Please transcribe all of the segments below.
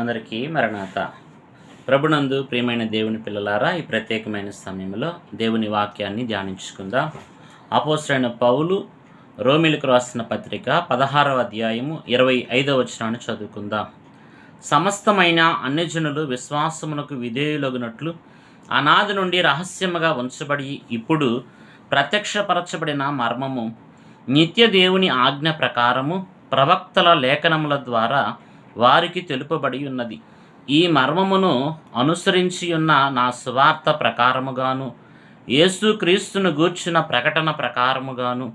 అందరికీ మరణాత. ప్రభునందు ప్రియమైన దేవుని పిల్లలారా ఈ ప్రత్యేకమైన సమయంలో దేవుని వాక్యాన్ని ధ్యానించుకుందాం. అపోసరైన పౌలు రోమిలకు రాసిన పత్రిక పదహారవ అధ్యాయము ఇరవై ఐదవ వచనాన్ని చదువుకుందాం. సమస్తమైన అన్యజనులు విశ్వాసమునకు విధేయులగునట్లు అనాది నుండి రహస్యముగా ఉంచబడి ఇప్పుడు ప్రత్యక్షపరచబడిన మర్మము నిత్య దేవుని ఆజ్ఞ ప్రకారము ప్రవక్తల లేఖనముల ద్వారా వారికి తెలుపబడి ఉన్నది. ఈ మర్మమును అనుసరించి ఉన్న నా స్వార్థ ప్రకారముగాను యేసుక్రీస్తును గూర్చిన ప్రకటన ప్రకారముగాను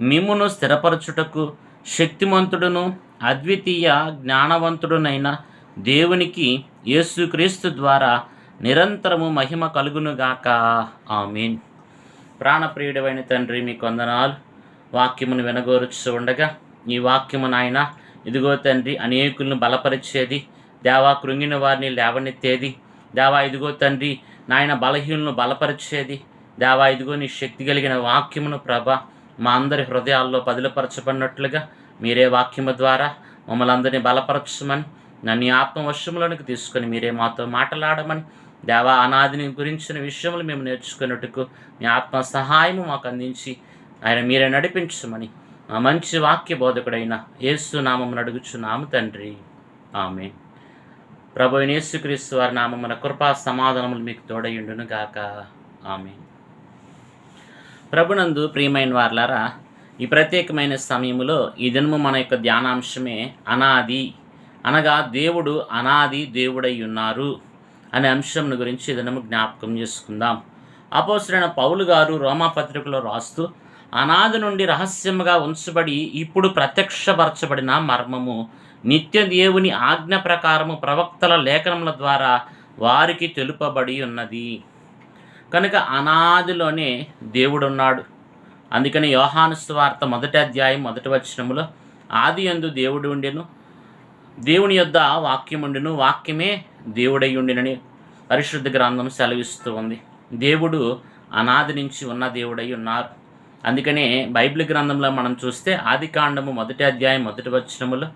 మిమ్మును స్థిరపరచుటకు శక్తిమంతుడును అద్వితీయ జ్ఞానవంతుడునైన దేవునికి యేసుక్రీస్తు ద్వారా నిరంతరము మహిమ కలుగునుగాక ఆమెన్. ప్రాణప్రియుడమైన తండ్రి మీ కొందనాలు వాక్యమును వినగోరుచు ఉండగా ఈ వాక్యము నాయన ఇదిగో తండ్రి అనేకులను బలపరిచేది. దేవా కృంగిన వారిని లేవనెత్తేది. దేవా ఇదిగో తండ్రి నాయన బలహీనులను బలపరిచేది. దేవా ఇదిగో నీ శక్తి కలిగిన వాక్యమును ప్రభ మా అందరి హృదయాల్లో పదిలపరచబడినట్లుగా మీరే వాక్యము ద్వారా మమ్మల్ని అందరినీ బలపరచమని నన్ను ఈ తీసుకొని మీరే మాతో మాట్లాడమని దేవా అనాదిని గురించిన విషయములు మేము నేర్చుకున్నట్టుకు మీ ఆత్మ సహాయము మాకు అందించి ఆయన మీరే నడిపించమని మంచి వాక్య బోధకుడైన యేసు నామం అడుగుచున్నాము తండ్రి. ఆమె ప్రభు యేసుక్రీస్తు వారి నామమున కృపా సమాధానములు మీకు తోడయుండును గాక. ఆమె ప్రభునందు ప్రియమైన వార్లారా ఈ ప్రత్యేకమైన సమయంలో ఈ దినము మన యొక్క ధ్యానాంశమే అనాది అనగా దేవుడు అనాది దేవుడై ఉన్నారు అనే అంశం గురించి ఈ దినము జ్ఞాపకం చేసుకుందాం. అపోసరైన పౌలు గారు రోమా పత్రికలో రాస్తూ అనాది నుండి రహస్యముగా ఉంచబడి ఇప్పుడు ప్రత్యక్షపరచబడిన మర్మము. నిత్య దేవుని ఆజ్ఞ ప్రకారము ప్రవక్తల లేఖనముల ద్వారా వారికి తెలుపబడి ఉన్నది. కనుక అనాదిలోనే దేవుడు ఉన్నాడు అందుకని యోహాను స్వార్త మొదటి అధ్యాయం మొదటి వచనములో ఆది యందు దేవుడు ఉండెను దేవుని యొద్ద వాక్యం ఉండెను వాక్యమే దేవుడై ఉండినని పరిశుద్ధ గ్రంథం సెలవిస్తూ ఉంది. దేవుడు అనాది నుంచి ఉన్న దేవుడై ఉన్నారు. అందుకనే బైబిల్ గ్రంథంలో మనం చూస్తే ఆది కాండము మొదటి అధ్యాయం మొదటి వచ్చినములు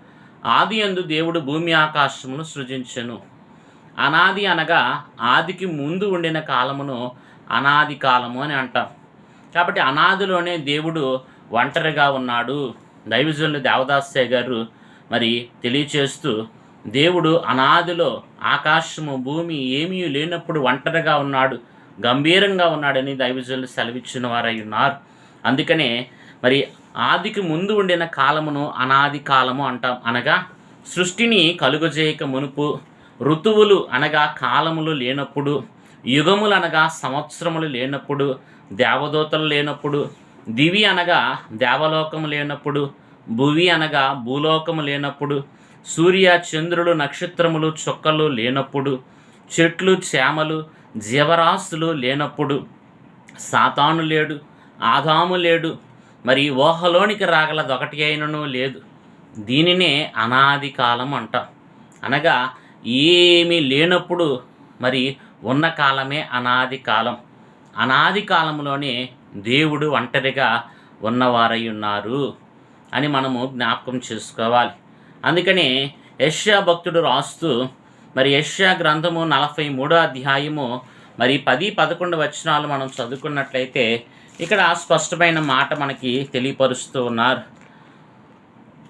ఆది అందు దేవుడు భూమి ఆకాశమును సృజించెను. అనాది అనగా ఆదికి ముందు ఉండిన కాలమును అనాది కాలము అని అంటాం. కాబట్టి అనాదిలోనే దేవుడు ఒంటరిగా ఉన్నాడు. దైవజనులు దేవదాస్య గారు మరి తెలియచేస్తూ దేవుడు అనాదిలో ఆకాశము భూమి ఏమీ లేనప్పుడు ఒంటరిగా ఉన్నాడు గంభీరంగా ఉన్నాడని దైవజనులు సెలవిచ్చిన వారై ఉన్నారు. అందుకనే మరి ఆదికి ముందు ఉండిన కాలమును అనాది కాలము అంటాం అనగా సృష్టిని కలుగజేయక మునుపు ఋతువులు అనగా కాలములు లేనప్పుడు యుగములు అనగా సంవత్సరములు లేనప్పుడు దేవదూతలు లేనప్పుడు దివి అనగా దేవలోకము లేనప్పుడు భువి అనగా భూలోకము లేనప్పుడు సూర్య చంద్రులు నక్షత్రములు చుక్కలు లేనప్పుడు చెట్లు చేమలు జీవరాశులు లేనప్పుడు సాతాను లేడు ఆదాము లేడు మరి ఊహలోనికి రాగలది ఒకటి అయినను లేదు. దీనినే అనాది కాలం అంటాం. అనగా ఏమీ లేనప్పుడు మరి ఉన్న కాలమే అనాది కాలం. అనాది కాలంలోనే దేవుడు ఒంటరిగా ఉన్నవారై ఉన్నారు అని మనము జ్ఞాపకం చేసుకోవాలి. అందుకని యష్యా భక్తుడు రాస్తూ మరి యష్యా గ్రంథము నలభై మూడో అధ్యాయము మరి పది పదకొండు వచనాలు మనం చదువుకున్నట్లయితే ఇక్కడ స్పష్టమైన మాట మనకి తెలియపరుస్తూ ఉన్నారు.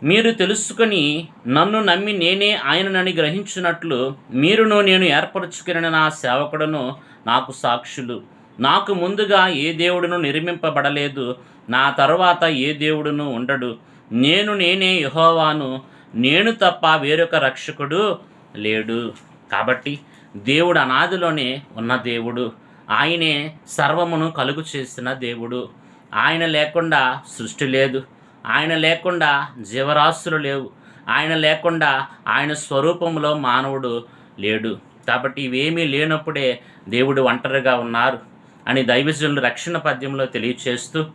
మీరు తెలుసుకొని నన్ను నమ్మి నేనే ఆయననని గ్రహించినట్లు మీరును నేను ఏర్పరచుకున్న నా సేవకుడును నాకు సాక్షులు. నాకు ముందుగా ఏ దేవుడును నిర్మింపబడలేదు నా తర్వాత ఏ దేవుడును ఉండడు. నేను నేనే యహోవాను నేను తప్ప వేరొక రక్షకుడు లేడు. కాబట్టి దేవుడు అనాదిలోనే ఉన్న దేవుడు. ఆయనే సర్వమును కలుగు చేసిన దేవుడు. ఆయన లేకుండా సృష్టి లేదు. ఆయన లేకుండా జీవరాశులు లేవు. ఆయన లేకుండా ఆయన స్వరూపంలో మానవుడు లేడు. కాబట్టి ఇవేమీ లేనప్పుడే దేవుడు ఒంటరిగా ఉన్నారు అని దైవజనులు రక్షణ పద్యంలో తెలియచేస్తూ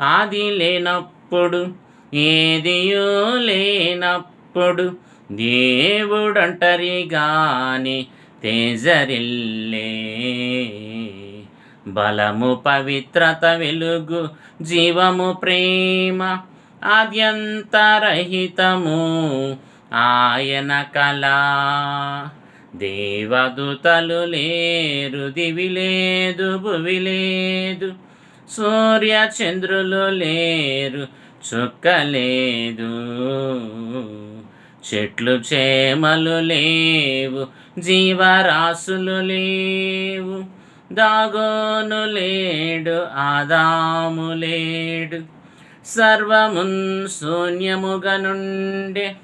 ఆది లేనప్పుడు ఏదియో లేనప్పుడు దేవుడంటరిగాని తేజరిల్లే. బలము పవిత్రత వెలుగు జీవము ప్రేమ ఆద్యంతరహితము. ఆయన కళ దేవదూతలు లేరు దివి లేదు భువి లేదు. సూర్య చంద్రులు లేరు చుక్కలేదు చెట్లు చేమలు లేవు జీవరాశులు లేవు దాగోను లేడు ఆదాము లేడు. సర్వమున్ శూన్యముగా నుండే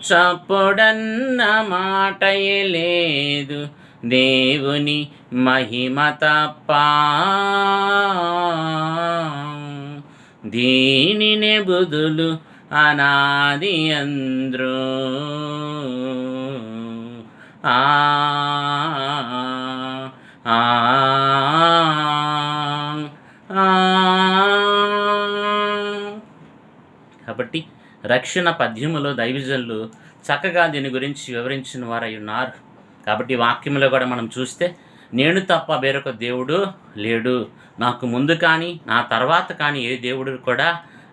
చప్పుడన్న మాటయే లేదు దేవుని మహిమ తప్ప. దీనినే బుధులు అనాది అంద్రో. ఆ ఆ, కాబట్టి రక్షణ పద్యములో దైవజనులు చక్కగా దీని గురించి వివరించిన వారై ఉన్నారు. కాబట్టి వాక్యంలో కూడా మనం చూస్తే నేను తప్ప వేరొక దేవుడు లేడు. నాకు ముందు కానీ నా తర్వాత కానీ ఏ దేవుడు కూడా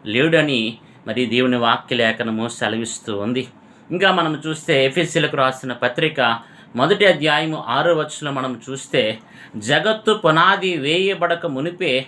లేడని మరి దేవుని వాక్య లేఖనము సెలవిస్తూ ఉంది. ఇంకా మనం చూస్తే ఎఫ్ఎస్సీలకు రాసిన పత్రిక మొదటి అధ్యాయము ఆరో వచ్చులో మనం చూస్తే జగత్తు పునాది వేయబడక మునిపే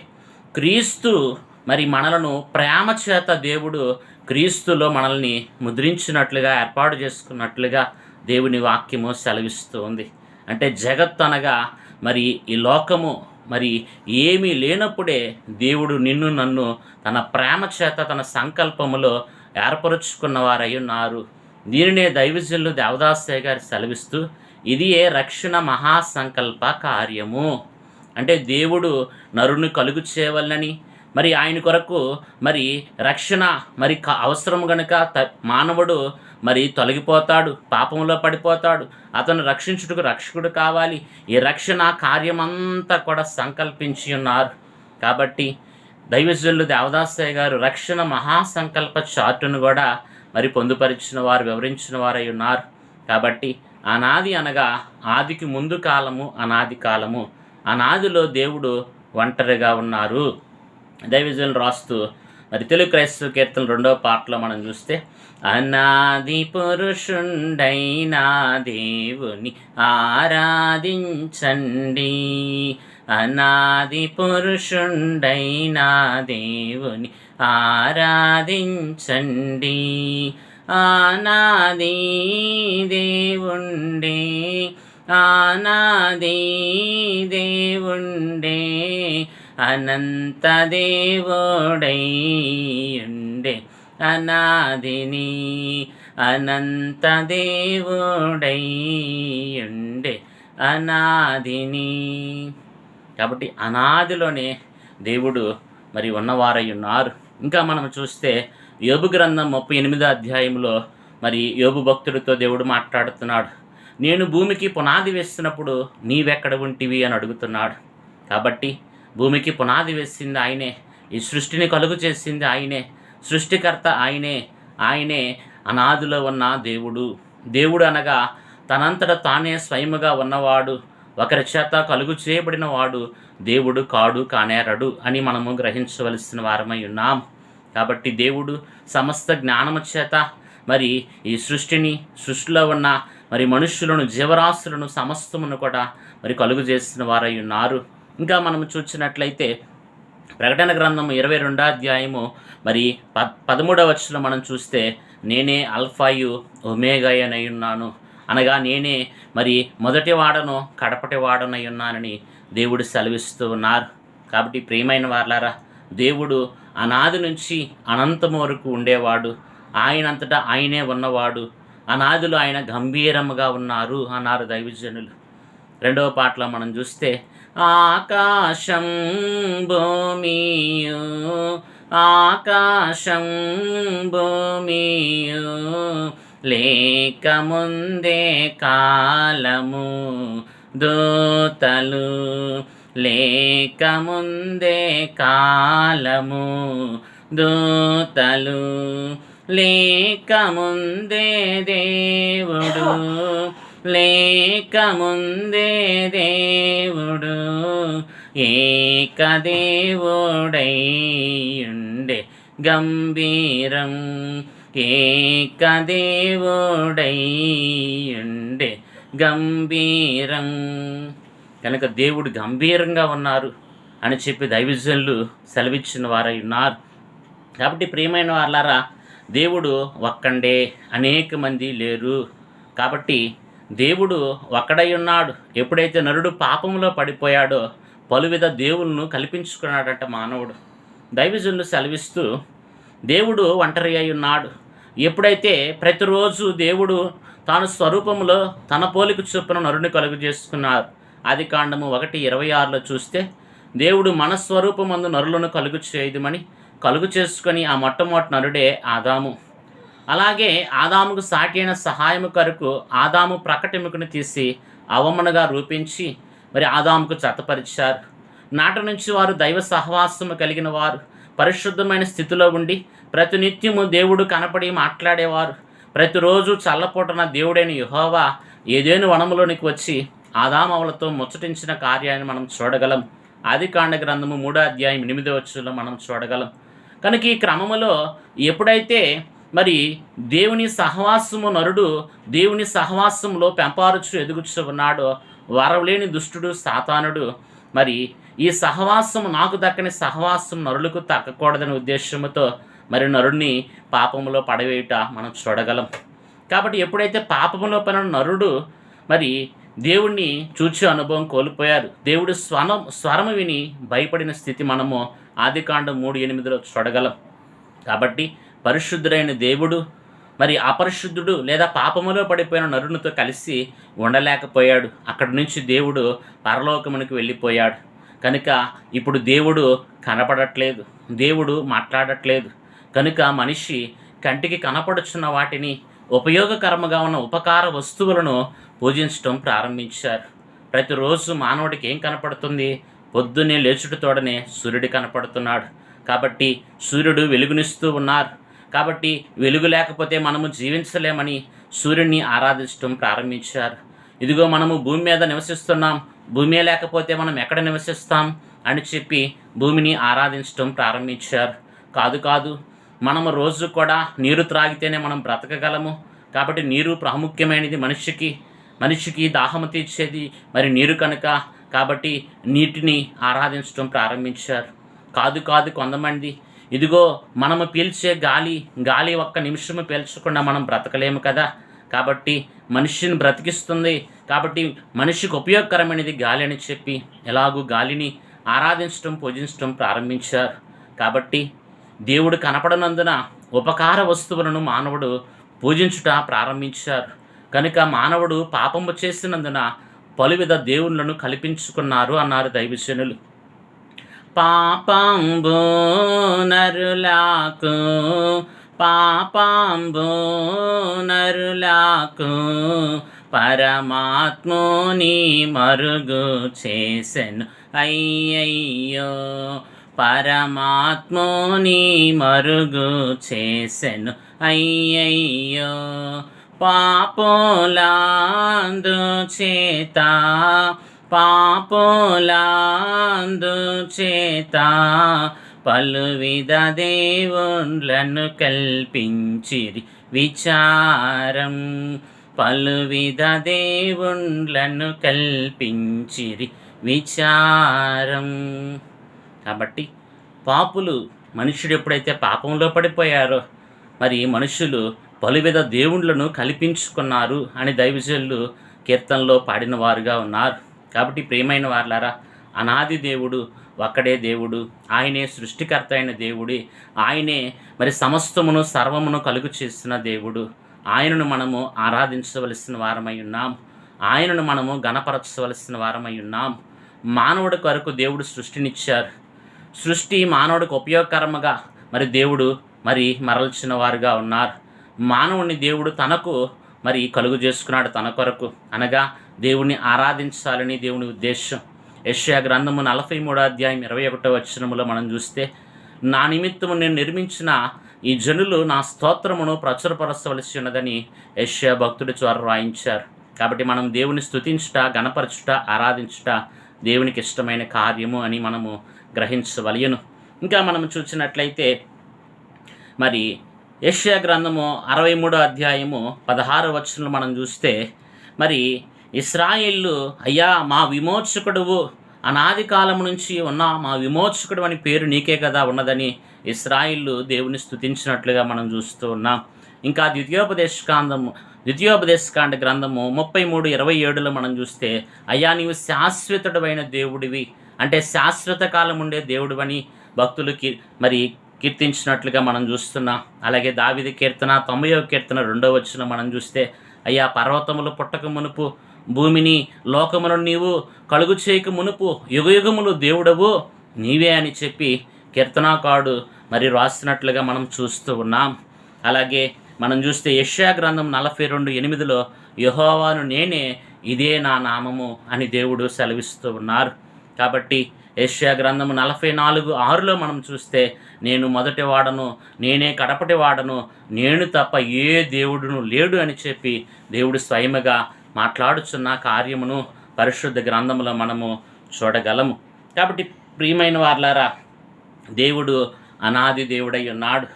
క్రీస్తు మరి మనలను ప్రేమ చేత దేవుడు క్రీస్తులో మనల్ని ముద్రించినట్లుగా ఏర్పాటు చేసుకున్నట్లుగా దేవుని వాక్యము సెలవిస్తూ ఉంది. అంటే జగత్ అనగా మరి ఈ లోకము మరి ఏమీ లేనప్పుడే దేవుడు నిన్ను నన్ను తన ప్రేమ చేత తన సంకల్పములో ఏర్పరుచుకున్న వారై ఉన్నారు. దీనినే దైవజనులు దేవదాసయ్య గారు సెలవిస్తూ ఇది ఏ రక్షణ మహాసంకల్ప కార్యము? అంటే దేవుడు నరుని కలుగు చేయవలనని మరి ఆయన కొరకు మరి రక్షణ మరి క- అవసరం గనుక త- మానవుడు మరి తొలగిపోతాడు పాపంలో పడిపోతాడు అతను రక్షించుటకు రక్షకుడు కావాలి. ఈ రక్షణ కార్యమంతా కూడా సంకల్పించి ఉన్నారు. కాబట్టి దైవజనులు దేవదాసయ్య గారు రక్షణ మహాసంకల్ప చార్టును కూడా మరి పొందుపరిచిన వారు వివరించిన వారై ఉన్నారు. కాబట్టి అనాది అనగా ఆదికి ముందు కాలము అనాది కాలము. అనాదిలో దేవుడు ఒంటరిగా ఉన్నారు. దైవజనులు రాస్తూ మరి తెలుగు క్రైస్తవ కీర్తన రెండవ పాటలో మనం చూస్తే అనాది పురుషుండైన దేవుని ఆరాధించండి. అనాది పురుషుండైనా దేవుని ఆరాధించండి. ఆనాది దేవుండే ఆనాది దేవుండే అనంత దేవుడై ఉండే అనాదిని అనంత దేవుడై ఉండే అనాదిని కాబట్టి అనాదిలోనే దేవుడు మరి ఉన్నవారై ఉన్నారు ఇంకా మనం చూస్తే యోబు గ్రంథం ముప్పై ఎనిమిదో అధ్యాయంలో మరి యోబు భక్తుడితో దేవుడు మాట్లాడుతున్నాడు. నేను భూమికి పునాది వేస్తున్నప్పుడు నీవెక్కడ ఉంటివి? అని అడుగుతున్నాడు. కాబట్టి భూమికి పునాది వేసింది ఆయనే ఈ సృష్టిని కలుగు చేసింది ఆయనే సృష్టికర్త ఆయనే ఆయనే అనాదిలో ఉన్న దేవుడు. దేవుడు అనగా తనంతట తానే స్వయముగా ఉన్నవాడు. ఒకరి చేత కలుగు చేయబడిన వాడు దేవుడు కాడు కానేరడు అని మనము గ్రహించవలసిన వారమై ఉన్నాం. కాబట్టి దేవుడు సమస్త జ్ఞానము చేత మరి ఈ సృష్టిని సృష్టిలో ఉన్న మరి మనుష్యులను జీవరాశులను సమస్తమును కూడా మరి కలుగు చేసిన వారై ఉన్నారు. ఇంకా మనము చూసినట్లయితే ప్రకటన గ్రంథము ఇరవై రెండో అధ్యాయము మరి ప పదమూడవ వచ్చిన మనం చూస్తే నేనే అల్ఫాయు ఒమేగాయనై ఉన్నాను. అనగా నేనే మరి మొదటి వాడను కడపటి వాడనై ఉన్నానని దేవుడు సెలవిస్తూ ఉన్నారు. కాబట్టి ప్రియమైన వాళ్ళారా దేవుడు అనాది నుంచి అనంతము వరకు ఉండేవాడు. ఆయనంతటా ఆయనే ఉన్నవాడు. అనాదిలో ఆయన గంభీరముగా ఉన్నారు అన్నారు దైవజనులు. రెండవ పాటలో మనం చూస్తే ఆకాశం భూమియు ఆకాశం భూమియు లేకముందే కాలము దూతలు లేకముందే కాలము దూతలు లేకముందే దేవుడు లేకముందే దేవుడు ఏకదేవుడై ఉండే గంభీరం. ఏక దేవుడైండే గంభీరం. కనుక దేవుడు గంభీరంగా ఉన్నారు అని చెప్పి దైవజనులు సెలవిచ్చిన వారై ఉన్నారు. కాబట్టి ప్రియమైన వాళ్ళారా దేవుడు ఒక్కండే అనేక మంది లేరు. కాబట్టి దేవుడు ఒక్కడై ఉన్నాడు. ఎప్పుడైతే నరుడు పాపంలో పడిపోయాడో పలువిధ దేవుళ్ళను కల్పించుకున్నాడట మానవుడు. దైవజనులు సెలవిస్తూ దేవుడు ఒంటరి అయి ఉన్నాడు. ఎప్పుడైతే ప్రతిరోజు దేవుడు తాను స్వరూపంలో తన పోలిక చొప్పున నరుని కలుగు చేసుకున్నారు. ఆది కాండము ఒకటి ఇరవై ఆరులో చూస్తే దేవుడు మనస్వరూపమందు నరులను కలుగు చేయదుమని కలుగు చేసుకొని ఆ మొట్టమొదటి నరుడే ఆదాము. అలాగే ఆదాముకు సాటి అయిన సహాయము కొరకు ఆదాము ప్రకటెముకను తీసి అవమనగా రూపించి మరి ఆదాముకు చతపరిచారు నాటి నుంచి వారు దైవ సహవాసము కలిగిన వారు. పరిశుద్ధమైన స్థితిలో ఉండి ప్రతినిత్యము దేవుడు కనపడి మాట్లాడేవారు. ప్రతిరోజు చల్లపూటన దేవుడైన యుహోవా ఏదేను వనములోనికి వచ్చి ఆదామవులతో ముచ్చటించిన కార్యాన్ని మనం చూడగలం. ఆది కాండ గ్రంథము మూడో అధ్యాయం ఎనిమిదో వచ్చులో మనం చూడగలం. కనుక ఈ క్రమములో ఎప్పుడైతే మరి దేవుని సహవాసము నరుడు దేవుని సహవాసంలో పెంపారుచు ఎదుగుచు ఉన్నాడో వరవలేని దుష్టుడు సాతానుడు మరి ఈ సహవాసం నాకు దక్కని సహవాసం నరులకు తక్కకూడదనే ఉద్దేశంతో మరి నరుడిని పాపములో పడవేయుట మనం చూడగలం. కాబట్టి ఎప్పుడైతే పాపములో పడిన నరుడు మరి దేవుణ్ణి చూచే అనుభవం కోల్పోయారు దేవుడు స్వరం స్వరము విని భయపడిన స్థితి మనము ఆదికాండం మూడు ఎనిమిదిలో చూడగలం. కాబట్టి పరిశుద్ధుడైన దేవుడు మరి అపరిశుద్ధుడు లేదా పాపములో పడిపోయిన నరునితో కలిసి ఉండలేకపోయాడు. అక్కడి నుంచి దేవుడు పరలోకమునికి వెళ్ళిపోయాడు. కనుక ఇప్పుడు దేవుడు కనపడట్లేదు దేవుడు మాట్లాడట్లేదు. కనుక మనిషి కంటికి కనపడుచున్న వాటిని ఉపయోగకరముగా ఉన్న ఉపకార వస్తువులను పూజించడం ప్రారంభించారు. ప్రతిరోజు మానవుడికి ఏం కనపడుతుంది? పొద్దున్నే లేచుటతోడనే సూర్యుడు కనపడుతున్నాడు. కాబట్టి సూర్యుడు వెలుగునిస్తూ ఉన్నారు. కాబట్టి వెలుగు లేకపోతే మనము జీవించలేమని సూర్యుడిని ఆరాధించడం ప్రారంభించారు. ఇదిగో మనము భూమి మీద నివసిస్తున్నాం. భూమి లేకపోతే మనం ఎక్కడ నివసిస్తాం? అని చెప్పి భూమిని ఆరాధించడం ప్రారంభించారు. కాదు కాదు మనము రోజు కూడా నీరు త్రాగితేనే మనం బ్రతకగలము. కాబట్టి నీరు ప్రాముఖ్యమైనది మనిషికి. మనిషికి దాహము తీర్చేది మరి నీరు కనుక. కాబట్టి నీటిని ఆరాధించడం ప్రారంభించారు. కాదు కాదు కొంతమంది ఇదిగో మనము పీల్చే గాలి గాలి ఒక్క నిమిషము పీల్చకుండా మనం బ్రతకలేము కదా. కాబట్టి మనిషిని బ్రతికిస్తుంది. కాబట్టి మనిషికి ఉపయోగకరమైనది గాలి అని చెప్పి ఎలాగూ గాలిని ఆరాధించడం పూజించడం ప్రారంభించారు. కాబట్టి దేవుడు కనపడనందున ఉపకార వస్తువులను మానవుడు పూజించుట ప్రారంభించారు. కనుక మానవుడు పాపము చేసినందున పలువిధ దేవుళ్ళను కల్పించుకున్నారు అన్నారు దైవశనులు పాపంబు నరులాకు పాపంబు నరులకు పరమాత్ముని మరుగు చేసెను. అయ్యయ్యో పరమాత్ముని మరుగు చేసెను. అయ్యయ్యో పాపులాందు చేత పాపులాందు చేత పలువిధ దేవుళ్ళను కల్పించిరి. విచారం పలువిధ దేవుళ్ళను కల్పించిరి విచారం కాబట్టి పాపులు మనుషుడు ఎప్పుడైతే పాపంలో పడిపోయారో మరి మనుషులు పలువిధ దేవుళ్ళను కల్పించుకున్నారు అని దైవజనులు కీర్తనలో పాడిన వారుగా ఉన్నారు. కాబట్టి ప్రేమైన వార్లారా అనాది దేవుడు ఒక్కడే దేవుడు. ఆయనే సృష్టికర్త అయిన దేవుడి. ఆయనే మరి సమస్తమును సర్వమును కలుగు చేస్తున్న దేవుడు. ఆయనను మనము ఆరాధించవలసిన వారమై ఉన్నాం. ఆయనను మనము గణపరచవలసిన వారమై ఉన్నాం. మానవుడి కొరకు దేవుడు సృష్టినిచ్చారు. సృష్టి మానవుడికి ఉపయోగకరముగా మరి దేవుడు మరి మరల్చిన వారుగా ఉన్నారు. మానవుని దేవుడు తనకు మరి కలుగు చేసుకున్నాడు తన కొరకు. అనగా దేవుణ్ణి ఆరాధించాలని దేవుని ఉద్దేశం. యష్యా గ్రంథము నలభై మూడో అధ్యాయం ఇరవై ఒకటో వచనములో మనం చూస్తే నా నిమిత్తము నేను నిర్మించిన ఈ జనులు నా స్తోత్రమును ప్రచురపరచవలసి ఉన్నదని యష్యా భక్తుడి ద్వారా రాయించారు. కాబట్టి మనం దేవుని స్తుతించుట గణపరచుట ఆరాధించుట దేవునికి ఇష్టమైన కార్యము అని మనము గ్రహించవలయను. ఇంకా మనం చూసినట్లయితే మరి యష్యా గ్రంథము అరవై మూడో అధ్యాయము పదహారు వచనంలో మనం చూస్తే మరి ఇస్రాయిల్లు అయ్యా మా విమోచకుడువు. అనాది కాలం నుంచి ఉన్న మా విమోచకుడు అని పేరు నీకే కదా ఉన్నదని ఇస్రాయిల్లు దేవుని స్థుతించినట్లుగా మనం చూస్తూ ఉన్నాం. ఇంకా ద్వితీయోపదేశకాండము ద్వితీయోపదేశకాండ గ్రంథము ముప్పై మూడు ఇరవై ఏడులో మనం చూస్తే అయ్యా నీవు శాశ్వతుడమైన దేవుడివి. అంటే శాశ్వత కాలం ఉండే దేవుడివని భక్తులకి మరి కీర్తించినట్లుగా మనం చూస్తున్నాం. అలాగే దావిది కీర్తన తొంభైవ కీర్తన రెండవ వచ్చిన మనం చూస్తే అయ్యా పర్వతములు పుట్టక మునుపు భూమిని లోకమును నీవు కలుగు చేయక మునుపు యుగయుగములు దేవుడవు. నీవే అని చెప్పి కీర్తనాకాడు మరి రాసినట్లుగా మనం చూస్తూ ఉన్నాం. అలాగే మనం చూస్తే యష్యా గ్రంథం నలభై రెండు ఎనిమిదిలో యహోవాను నేనే ఇదే నా నామము అని దేవుడు సెలవిస్తూ ఉన్నారు. కాబట్టి యష్యా గ్రంథము నలభై నాలుగు ఆరులో మనం చూస్తే నేను మొదటి వాడను నేనే కడపటి వాడను నేను తప్ప ఏ దేవుడును లేడు అని చెప్పి దేవుడు స్వయముగా మాట్లాడుచున్న కార్యమును పరిశుద్ధ గ్రంథములో మనము చూడగలము. కాబట్టి ప్రియమైన వార్లారా దేవుడు అనాది దేవుడై ఉన్నాడు.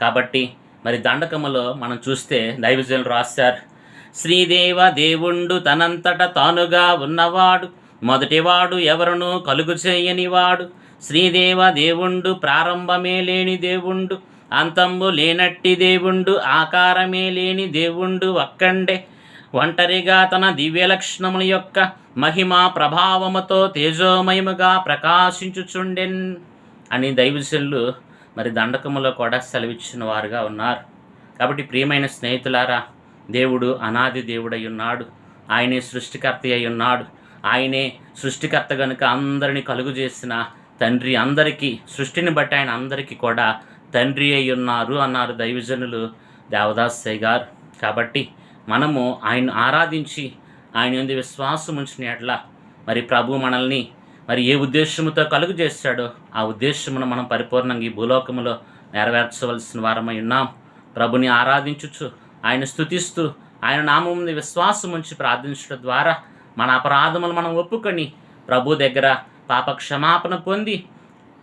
కాబట్టి మరి దండకములో మనం చూస్తే దైవజనులు రాశారు శ్రీదేవ దేవుండు తనంతట తానుగా ఉన్నవాడు మొదటివాడు ఎవరును కలుగు చేయనివాడు. శ్రీదేవ దేవుండు ప్రారంభమే లేని దేవుండు అంతంబు లేనట్టి దేవుండు ఆకారమే లేని దేవుండు ఒక్కండే. ఒంటరిగా తన దివ్యలక్షణముల యొక్క మహిమ ప్రభావముతో తేజోమయముగా ప్రకాశించుచుండెన్ అని దైవశల్లు మరి దండకములో కూడా సెలవిచ్చిన వారుగా ఉన్నారు. కాబట్టి ప్రియమైన స్నేహితులారా దేవుడు అనాది దేవుడై ఉన్నాడు. ఆయనే సృష్టికర్త అయి ఉన్నాడు. ఆయనే సృష్టికర్త గనుక అందరిని కలుగు చేసిన తండ్రి అందరికీ సృష్టిని బట్టి ఆయన అందరికీ కూడా తండ్రి అయి ఉన్నారు అన్నారు దైవజనులు దేవదాస్ గారు. కాబట్టి మనము ఆయన ఆరాధించి ఆయన ఎందు విశ్వాసం ఉంచిన ఎట్ల మరి ప్రభు మనల్ని మరి ఏ ఉద్దేశముతో కలుగు చేశాడో ఆ ఉద్దేశమును మనం పరిపూర్ణంగా ఈ భూలోకములో నెరవేర్చవలసిన వారమై ఉన్నాం. ప్రభుని ఆరాధించుచు ఆయన స్థుతిస్తూ ఆయన నామం విశ్వాసం ఉంచి ప్రార్థించడం ద్వారా మన అపరాధములు మనం ఒప్పుకొని ప్రభు దగ్గర పాప క్షమాపణ పొంది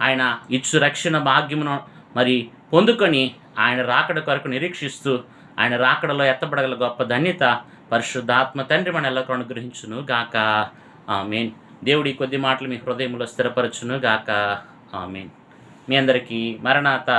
ఆయన ఇచ్చు రక్షణ భాగ్యమును మరి పొందుకొని ఆయన రాకడ కొరకు నిరీక్షిస్తూ ఆయన రాకడలో ఎత్తబడగల గొప్ప ధన్యత పరిశుద్ధాత్మ తండ్రి మన ఎల్లరూ అనుగ్రహించును గాక. ఆమెన్. దేవుడి కొద్ది మాటలు మీ హృదయంలో స్థిరపరచును గాక. ఆమెన్. మీ అందరికీ మరణాత